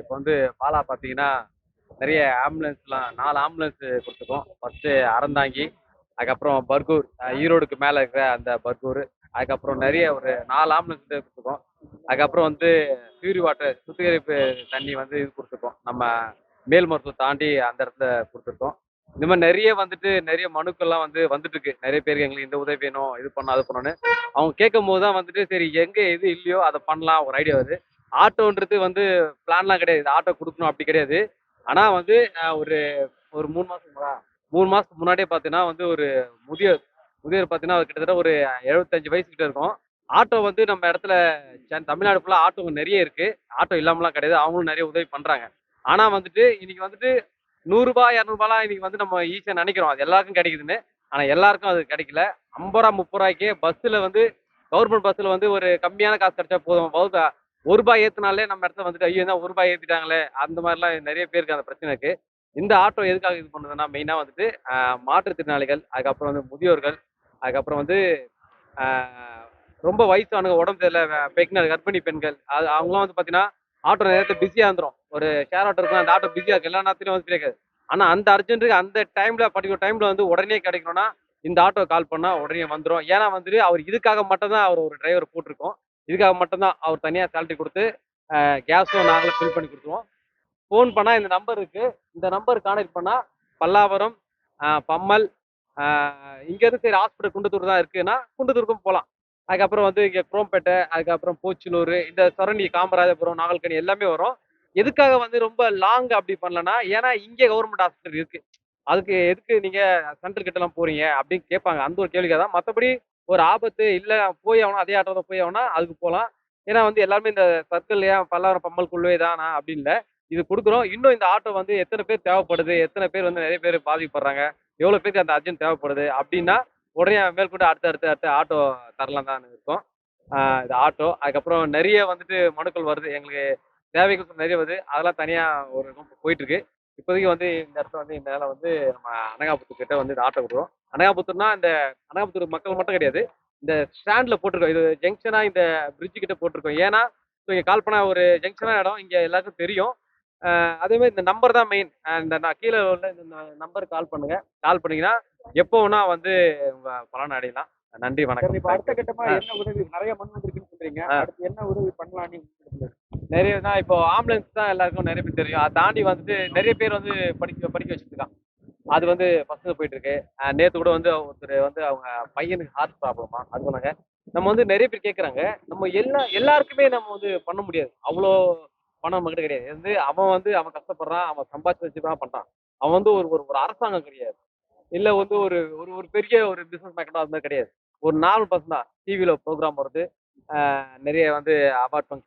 இப்போ வந்து பாலா பார்த்தீங்கன்னா நிறைய ஆம்புலன்ஸ்லாம் நாலு ஆம்புலன்ஸ் கொடுத்துருக்கோம். ஃபர்ஸ்ட் அறந்தாங்கி அதுக்கப்புறம் பர்கூர் ஈரோடுக்கு மேலே இருக்கிற அந்த பர்கூர் அதுக்கப்புறம் நிறைய ஒரு நாலு ஆம்புலன்ஸ் கொடுத்துருக்கோம். அதுக்கப்புறம் வந்து பியூரி வாட்டர் சுத்திகரிப்பு தண்ணி வந்து இது கொடுத்துருக்கோம். நம்ம மேல்மருத்துவம் தாண்டி அந்த இடத்துல கொடுத்துருக்கோம். இந்த மாதிரி நிறைய வந்துட்டு நிறைய மனுக்கள்லாம் வந்து வந்துட்டு இருக்கு நிறைய பேருக்கு எங்களுக்கு இந்த உதவி வேணும் இது பண்ணும் அது பண்ணணும்னு. அவங்க கேட்கும் போது தான் வந்துட்டு சரி எங்க எது இல்லையோ அதை பண்ணலாம் ஒரு ஐடியா வருது. ஆட்டோன்றது வந்து பிளான்லாம் கிடையாது. ஆட்டோ கொடுக்கணும் அப்படி கிடையாது. ஆனால் வந்து ஒரு ஒரு மூணு மாதத்துக்கு மூணு மாதத்துக்கு முன்னாடியே பார்த்தீங்கன்னா வந்து ஒரு முதியோர் முதியோர் பார்த்தீங்கன்னா அவர் கிட்டத்தட்ட ஒரு எழுபத்தஞ்சு வயசு கிட்ட இருக்கும். ஆட்டோ வந்து நம்ம இடத்துல தமிழ்நாடு ஃபுல்லாக ஆட்டோ நிறைய இருக்குது ஆட்டோ இல்லாமலாம் கிடையாது. அவங்களும் நிறைய உதவி பண்ணுறாங்க ஆனால் வந்துட்டு இன்னைக்கு வந்துட்டு நூறுரூபா இரநூறுபாலாம் இன்னைக்கு வந்து நம்ம ஈஸியாக நினைக்கிறோம். அது எல்லாருக்கும் கிடைக்குதுன்னு. ஆனால் எல்லாருக்கும் அது கிடைக்கல. ஐம்பது ரூபா முப்பது ரூபாய்க்கே பஸ்ஸில் வந்து கவர்மெண்ட் பஸ்ஸில் வந்து ஒரு கம்மியான காசு கிடைச்சா போதும். பௌத்த ஒரு ரூபாய் ஏற்றினாலே நம்ம இடத்துல வந்துட்டு ஐயோ தான் ஒரு ரூபாய் ஏற்றிட்டாங்களே அந்த மாதிரிலாம் நிறைய பேருக்கு அந்த பிரச்சனைக்கு இந்த ஆட்டோ எதுக்காக இது பண்ணுதுன்னா மெயினாக வந்துட்டு மாற்றுத்திறனாளிகள் அதுக்கப்புறம் வந்து முதியோர்கள் அதுக்கப்புறம் வந்து ரொம்ப வயசானவங்க உடம்பு தெரியல பெக்னர் கர்ப்பிணி பெண்கள் அது அவங்களாம் வந்து பார்த்தீங்கன்னா ஆட்டோ நேரத்தை பிஸியாக இருந்துரும். ஒரு ஷேர் ஆட்டோ இருக்கும் அந்த ஆட்டோ பிஸியாக இருக்கு எல்லா நேரத்துலையும் வந்து கிடைக்காது ஆனால் அந்த அர்ஜென்ட்டுக்கு அந்த டைமில் பர்டிகுலர் டைமில் வந்து உடனே கிடைக்கணும்னா இந்த ஆட்டோ கால் பண்ணால் உடனே வந்துடும் ஏன்னா வந்துட்டு அவர் இதுக்காக மட்டும்தான் அவர் ஒரு டிரைவர் போட்டிருக்கோம். இதுக்காக மட்டும்தான் அவர் தனியாக சேலரி கொடுத்து கேஸும் நாங்களே ஃபில் பண்ணி கொடுத்துருவோம். ஃபோன் பண்ணால் இந்த நம்பர் இருக்குது இந்த நம்பர் கான்டெக்ட் பண்ணால் பல்லாவரம் பம்மல் இங்கேருந்து சரி ஹாஸ்பிட்டல் குண்டத்தூர் தான் இருக்குன்னா குண்டத்தூருக்கும் போகலாம் அதுக்கப்புறம் வந்து இங்கே குரோம்பேட்டை அதுக்கப்புறம் போச்சலூர் இந்த சரணி காமராஜபுரம் நாகல்கனி எல்லாமே வரும். எதுக்காக வந்து ரொம்ப லாங் அப்படி பண்ணலன்னா ஏன்னா இங்கே கவர்மெண்ட் ஹாஸ்பிட்டல் இருக்குது அதுக்கு எதுக்கு நீங்கள் சென்டர் கிட்டலாம் போகிறீங்க அப்படின்னு கேட்பாங்க. அந்த ஒரு கேள்விக்காக தான் மற்றபடி ஒரு ஆபத்து இல்லை போய் ஆகணும் அதே ஆட்டோ போய் ஆகணும் அதுக்கு போகலாம் ஏன்னா வந்து எல்லாருமே இந்த சர்க்கிள் ஏன் பல்லாவரம் பம்மல்குள்ளவே தானா அப்படின்னு இல்லை. இது கொடுக்குறோம். இன்னும் இந்த ஆட்டோ வந்து எத்தனை பேர் தேவைப்படுது? எத்தனை பேர் வந்து நிறைய பேர் பாதிக்கப்படுறாங்க? எவ்வளோ பேருக்கு அந்த அர்ஜென்ட் தேவைப்படுது? அப்படின்னா உடனே மேற்கொண்டு அடுத்த அடுத்த அடுத்த ஆட்டோ தரலாம் தான் இருக்கோம். இந்த இது ஆட்டோ. அதுக்கப்புறம் நிறைய வந்துட்டு மனுக்கள் வருது. எங்களுக்கு தேவைகள் நிறைய வருது. அதெல்லாம் தனியாக ஒரு room போயிட்டு இருக்கு. இப்போதைக்கு வந்து இந்த இடத்துல வந்து இந்த வேலை வந்து நம்ம அனகாபுத்தூர் கிட்ட வந்து இந்த ஆட்டோ விடுறோம் அனகாபுத்தூர்னா இந்த அனகாபுத்தூர் மக்கள் மட்டும் கிடையாது. இந்த ஸ்டாண்ட்ல போட்டிருக்கோம். இது ஜங்ஷனா இந்த பிரிட்ஜ் கிட்ட போட்டிருக்கோம். ஏன்னா ஸோ இங்கே கால் பண்ண ஒரு ஜங்ஷனான இடம் இங்கே எல்லாருக்கும் தெரியும். ஆஹ் அதே மாதிரி இந்த நம்பர் தான் மெயின் இந்த நான் கீழே உள்ள இந்த நம்பருக்கு கால் பண்ணுங்க. கால் பண்ணீங்கன்னா எப்போ வேணா வந்து பலன் அடையலாம். நன்றி சரி இப்ப வணக்கம் அடுத்த கட்டமா ஆ. என்ன உதவி நிறைய மண் வந்திருக்குன்னு சொல்றீங்க என்ன உதவி பண்ணலாம் நீங்க? நிறைய தான் இப்போ ஆம்புலன்ஸ் தான் எல்லாருக்கும் நிறைய பேர் தெரியும். அதை தாண்டி வந்துட்டு நிறைய பேர் வந்து படிக்க படிக்க வச்சுட்டு அது வந்து பசங்க போயிட்டு இருக்கு நேற்று கூட வந்து ஒருத்தர் வந்து அவங்க பையனுக்கு ஹார்ட் ப்ராப்ளமா அது சொன்னாங்க. நம்ம வந்து நிறைய பேர் கேட்குறாங்க நம்ம எல்லா எல்லாருக்குமே நம்ம வந்து பண்ண முடியாது. அவ்வளோ பணம் நம்ம கிட்ட கிடையாது வந்து அவன் வந்து அவன் கஷ்டப்படுறான் அவன் சம்பாதிச்சு வச்சு தான் பண்ணுறான் அவன் வந்து ஒரு ஒரு ஒரு அரசாங்கம் கிடையாது. இல்லை வந்து ஒரு ஒரு ஒரு பெரிய ஒரு பிஸ்னஸ் மேக்கெட்டோ அது மாதிரி கிடையாது. ஒரு நாலு பர்சன் தான். டிவியில் ப்ரோக்ராம் வருது. நிறைய வந்து அவார்ட் ஃபங்க்ஷன்